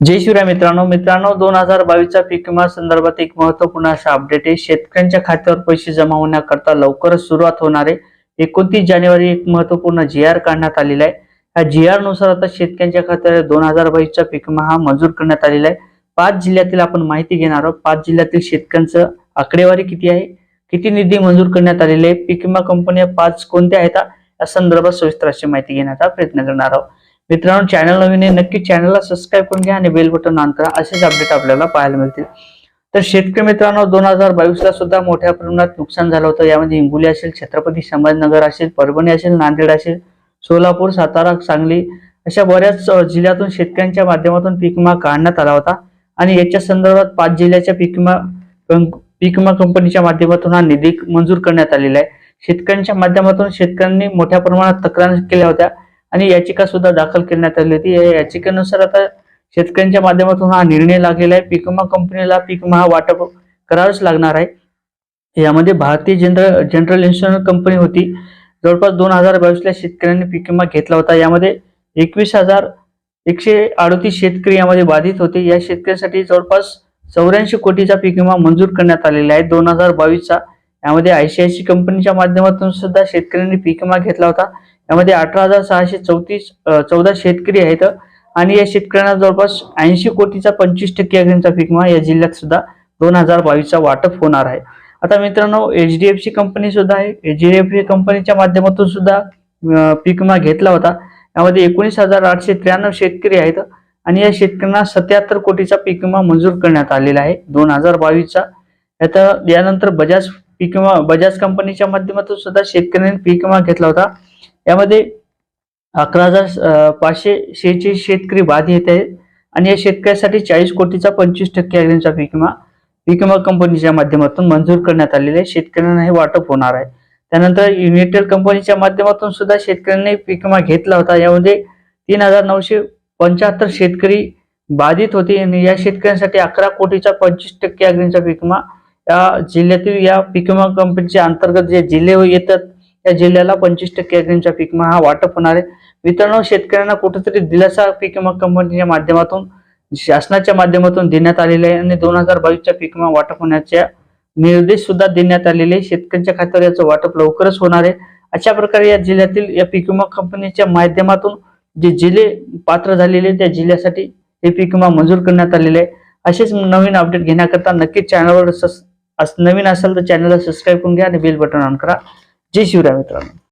जय शिवराय मित्रांनो. मित्रांनो दोन हजार बावीसच्या पीक विमा संदर्भात एक महत्त्वपूर्ण असा अपडेट आहे. शेतकऱ्यांच्या खात्यावर पैसे जमा होण्याकरता लवकरच सुरुवात होणार आहे. एकोणतीस जानेवारी एक महत्त्वपूर्ण जी आर काढण्यात आलेला आहे. या जी आरनुसार आता शेतकऱ्यांच्या खात्यावर दोन हजार बावीसचा पीक विमा हा मंजूर करण्यात आलेला आहे. पाच जिल्ह्यातील आपण माहिती घेणार आहोत. पाच जिल्ह्यातील शेतकऱ्यांचं आकडेवारी किती आहे? किती निधी मंजूर करण्यात आलेले आहे? पीक विमा कंपन्या पाच कोणत्या आहेत? या संदर्भात सविस्तर अशी माहिती घेण्याचा प्रयत्न करणार आहोत. मित्रांनो चॅनल नवीन आहे नक्की चॅनलला सबस्क्राईब करून घ्या आणि बेल बटन ऑन करा. असेच अपडेट आपल्याला पाहायला मिळतील. तर शेतकरी मित्रांनो दोन हजार बावीस ला सुद्धा मोठ्या प्रमाणात नुकसान झालं होतं. यामध्ये हिंगोली असेल छत्रपती संभाजीनगर असेल परभणी असेल नांदेड असेल सोलापूर सातारा सांगली अशा बऱ्याच जिल्ह्यातून शेतकऱ्यांच्या माध्यमातून पीक विमा काढण्यात आला होता. आणि याच्या संदर्भात पाच जिल्ह्याच्या पीक विमा पीक विमा कंपनीच्या माध्यमातून हा निधी मंजूर करण्यात आलेला आहे. शेतकऱ्यांच्या माध्यमातून शेतकऱ्यांनी मोठ्या प्रमाणात तक्रार केल्या होत्या. आणि याचिका सुद्धा दाखल करण्यात आली होती. या याचिकेनुसार आता शेतकऱ्यांच्या माध्यमातून हा निर्णय लागलेला आहे. पीक विमा कंपनीला पीक विमा हा वाटप करावंच लागणार आहे. यामध्ये भारतीय जनरल जनरल इन्शुरन्स कंपनी होती. जवळपास दोन हजार बावीसला शेतकऱ्यांनी पीक विमा घेतला होता. यामध्ये एकवीस हजार एकशे अडतीस शेतकरी यामध्ये बाधित होते. या शेतकऱ्यांसाठी जवळपास चौऱ्याऐंशी कोटीचा पीक विमा मंजूर करण्यात आलेला आहे. दोन हजार बावीसचा यामध्ये आयसीआयसी कंपनीच्या माध्यमातून सुद्धा शेतकऱ्यांनी पीक विमा घेतला होता. यामध्ये अठरा हजार सहाशे चौतीस चौदा शेतकरी आहेत आणि या शेतकऱ्यांना जवळपास ऐंशी कोटीचा पंचवीस टक्के अग्रीमचा पीक विमा या जिल्ह्यात सुद्धा दोन हजार बावीसचा वाटप होणार आहे. आता मित्रांनो H D F C company सुद्धा आहे. एच डी एफ सी कंपनीच्या माध्यमातून सुद्धा पीक विमा घेतला होता. यामध्ये एकोणीस हजार आठशे त्र्याण्णव शेतकरी आहेत आणि या शेतकऱ्यांना सत्याहत्तर कोटीचा पीक विमा मंजूर करण्यात आलेला आहे. दोन हजार बावीसचा. आता यानंतर बजाज पीक विमा बजाज कंपनीच्या माध्यमातून सुद्धा शेतकऱ्यांनी पीक विमा घेतला होता. यामध्ये अकरा हजार पाचशे शेहेचाळीस शेतकरी बाधित आहेत. आणि या शेतकऱ्यासाठी चाळीस कोटीचा पंचवीस टक्के अग्रीमचा पीक विमा पीक विमा कंपनीच्या माध्यमातून मंजूर करण्यात आलेले आहे. शेतकऱ्यांना हे वाटप होणार आहे. त्यानंतर युनिटेड कंपनीच्या माध्यमातून सुद्धा शेतकऱ्यांनी पीक विमा घेतला होता. यामध्ये तीन हजार नऊशे पंच्याहत्तर शेतकरी बाधित होते. आणि या शेतकऱ्यांसाठी अकरा कोटीचा पंचवीस टक्के अग्रीमचा पीक विमा या जिल्ह्यातील या पीक विमा कंपनीच्या अंतर्गत जे जिल्हे येतात या जिल्ह्याला पंचवीस टक्के अग्रीमचा पीक विमा हा वाटप होणार आहे. मित्रांनो शेतकऱ्यांना कुठेतरी दिलासा पीक विमा कंपनीच्या माध्यमातून शासनाच्या माध्यमातून देण्यात आलेले आहे आणि दोन हजार बावीसच्या पीक विमा वाटप होण्याच्या निर्देश सुद्धा देण्यात आलेले शेतकऱ्यांच्या खात्यावर याचं वाटप लवकरच होणार आहे. अशा प्रकारे या जिल्ह्यातील या पीक विमा कंपनीच्या माध्यमातून जे जिल्हे पात्र झालेले त्या जिल्ह्यासाठी हे पीक विमा मंजूर करण्यात आलेले आहे. असेच नवीन अपडेट घेण्याकरता नक्कीच चॅनलवर नवीन असाल तर चॅनलला सबस्क्राईब करून घ्या आणि बेल बटन ऑन करा. जय शिवराय मित्रांनो.